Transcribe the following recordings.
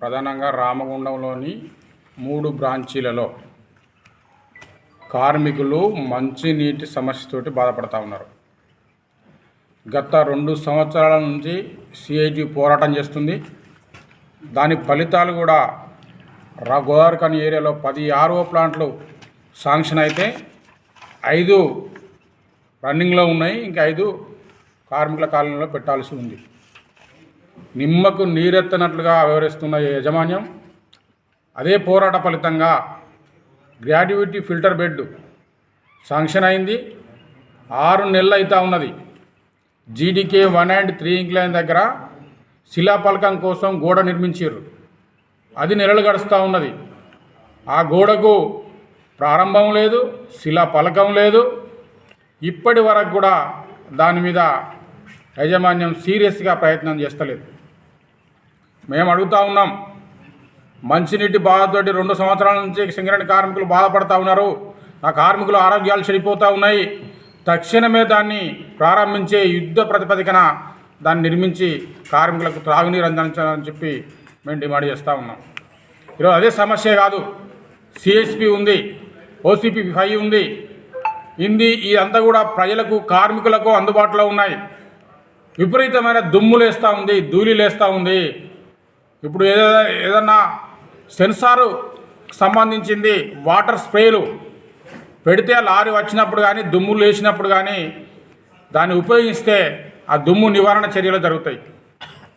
ప్రధానంగా రామగుండంలోని మూడు బ్రాంచీలలో కార్మికులు మంచినీటి సమస్యతోటి బాధపడుతూ ఉన్నారు. గత రెండు సంవత్సరాల నుంచి సిఐటి పోరాటం చేస్తుంది. దాని ఫలితాలు కూడా రా గోదావరిఖని ఏరియాలో పది ఆర్ఓ ప్లాంట్లు శాంక్షన్ అయితే ఐదు రన్నింగ్లో ఉన్నాయి. ఇంకా ఐదు కార్మికుల కాలనీలో పెట్టాల్సి ఉంది. నిమ్మకు నీరెత్తనట్లుగా వ్యవహరిస్తున్న యాజమాన్యం అదే పోరాట ఫలితంగా గ్రాడ్యుయేటీ ఫిల్టర్ బెడ్ శాంక్షన్ అయింది. ఆరు నెలలు అవుతా ఉన్నది. GDK one and three incline దగ్గర శిలాపలకం కోసం గోడ నిర్మించారు అది నెలలు గడుస్తూ ఉన్నది. ఆ గోడకు ప్రారంభం లేదు శిలా పలకం లేదు. ఇప్పటి వరకు కూడా దాని మీద యాజమాన్యం సీరియస్గా ప్రయత్నం చేస్తలేదు. మేము అడుగుతూ ఉన్నాం మంచినీటి బాధతోటి రెండు సంవత్సరాల నుంచి సింగరేణి కార్మికులు బాధపడతా ఉన్నారు. ఆ కార్మికుల ఆరోగ్యాలు చెడిపోతూ ఉన్నాయి. తక్షణమే దాన్ని ప్రారంభించే యుద్ధ ప్రతిపదికన దాన్ని నిర్మించి కార్మికులకు త్రాగునీరు అందించాలని చెప్పి మేము డిమాండ్ చేస్తూ ఉన్నాం. ఈరోజు అదే సమస్య కాదు. సిఎస్పి ఉంది ఓసిపి ఫైవ్ ఉంది. ఇంది ఇదంతా కూడా ప్రజలకు కార్మికులకు అందుబాటులో ఉన్నాయి. విపరీతమైన దుమ్ము లేస్తూ ఉంది ధూళిలేస్తూ ఉంది. ఇప్పుడు ఏదైనా ఏదన్నా సెన్సారు సంబంధించింది వాటర్ స్ప్రేలు పెడితే లారీ వచ్చినప్పుడు కానీ దుమ్ము లేచినప్పుడు కానీ దాన్ని ఉపయోగిస్తే ఆ దుమ్ము నివారణ చర్యలు జరుగుతాయి.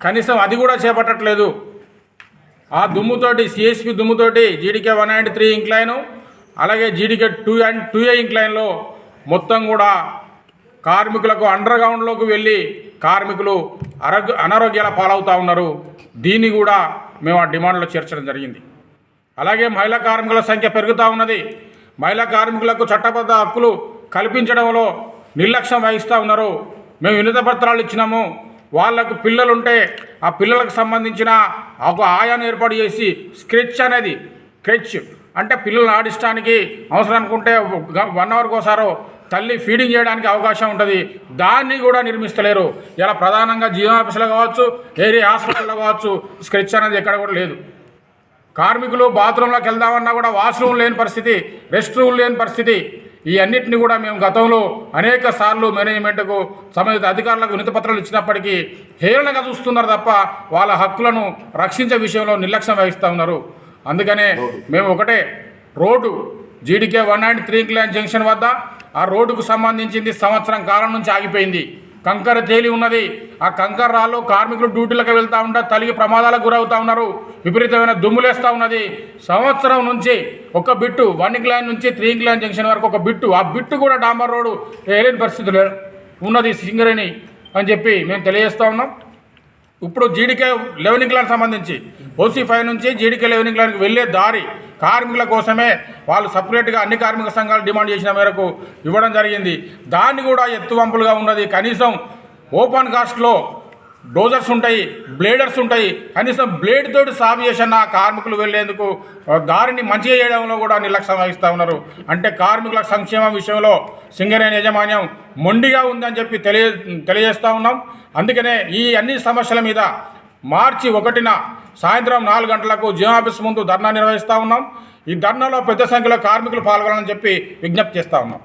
కనీసం అది కూడా చేపట్టట్లేదు. ఆ దుమ్ముతోటి CSP దుమ్ముతోటి GDK one and three incline అలాగే GDK two and two A ఇంక్లైన్లో మొత్తం కూడా కార్మికులకు అండర్ గ్రౌండ్లోకి వెళ్ళి కార్మికులు ఆరోగ్య అనారోగ్యాల పాలవుతూ ఉన్నారు. దీన్ని కూడా మేము ఆ డిమాండ్లో చేర్చడం జరిగింది. అలాగే మహిళా కార్మికుల సంఖ్య పెరుగుతూ ఉన్నది. మహిళా కార్మికులకు చట్టబద్ధ హక్కులు కల్పించడంలో నిర్లక్ష్యం వహిస్తూ ఉన్నారు. మేము వినత పత్రాలు ఇచ్చినాము. వాళ్ళకు పిల్లలుంటే ఆ పిల్లలకు సంబంధించిన ఒక ఆయాను ఏర్పాటు చేసి స్క్రెచ్ అనేది క్రెచ్ అంటే పిల్లల్ని ఆడిస్తానికి అవసరం అనుకుంటే వన్ అవర్కి ఒకసారో తల్లి ఫీడింగ్ చేయడానికి అవకాశం ఉంటుంది. దాన్ని కూడా నిర్మిస్తలేరు. ఇలా ప్రధానంగా జియో ఆఫీసులో కావచ్చు ఏరియా హాస్పిటల్లో కావచ్చు స్క్రెచ్ అనేది ఎక్కడ కూడా లేదు. కార్మికులు బాత్రూంలోకి వెళ్దామన్నా కూడా వాష్రూమ్ లేని పరిస్థితి రెస్ట్ రూమ్ లేని పరిస్థితి. ఈ అన్నిటిని కూడా మేము గతంలో అనేక సార్లు మేనేజ్మెంట్కు సంబంధిత అధికారులకు వినతిపత్రాలు ఇచ్చినప్పటికీ హేళనగా చూస్తున్నారు తప్ప వాళ్ళ హక్కులను రక్షించే విషయంలో నిర్లక్ష్యం వహిస్తూ ఉన్నారు. అందుకనే మేము ఒకటే road GDK one and three clan junction వద్ద ఆ రోడ్డుకు సంబంధించింది సంవత్సరం కాలం నుంచి ఆగిపోయింది. కంకర తేలి ఉన్నది. ఆ కంకర రాళ్ళు కార్మికులు డ్యూటీలకు వెళ్తూ ఉంటే తలిగి ప్రమాదాలకు గురవుతూ ఉన్నారు. విపరీతమైన దుమ్ములేస్తూ ఉన్నది. సంవత్సరం నుంచి ఒక బిట్టు వన్ లైన్ నుంచి త్రీ క్లాన్ జంక్షన్ వరకు ఒక బిట్టు ఆ బిట్టు కూడా డాంబర్ రోడ్డు వేయలేని పరిస్థితులు ఉన్నది సింగరేణి అని చెప్పి మేము తెలియజేస్తూ ఉన్నాం. ఇప్పుడు జీడికే లెవెనింగ్లకు సంబంధించి ఓసీ ఫైవ్ నుంచి జీడీకే లెవెనింగ్లకు ఇంక్లాన్కి వెళ్ళే దారి కార్మికుల కోసమే వాళ్ళు సపరేట్గా అన్ని కార్మిక సంఘాలు డిమాండ్ చేసిన మేరకు ఇవ్వడం జరిగింది. దాన్ని కూడా ఎత్తువంపులుగా ఉన్నది కనీసం ఓపెన్ కాస్ట్లో డోజర్స్ ఉంటాయి బ్లేడర్స్ ఉంటాయి. కనీసం బ్లేడ్ తోటి సాగు చేసిన కార్మికులు వెళ్ళేందుకు దారిని మంచిగా చేయడంలో కూడా నిర్లక్ష్యం వహిస్తూ ఉన్నారు. అంటే కార్మికుల సంక్షేమం విషయంలో సింగరేణి యాజమాన్యం మొండిగా ఉందని చెప్పి తెలియ తెలియజేస్తూ ఉన్నాం. అందుకనే ఈ అన్ని సమస్యల మీద మార్చి ఒకటిన సాయంత్రం నాలుగు గంటలకు జియో ఆఫీస్ ముందు ధర్నా నిర్వహిస్తూ ఉన్నాం. ఈ ధర్నాలో పెద్ద సంఖ్యలో కార్మికులు పాల్గొనాలని చెప్పి విజ్ఞప్తి చేస్తూ ఉన్నాం.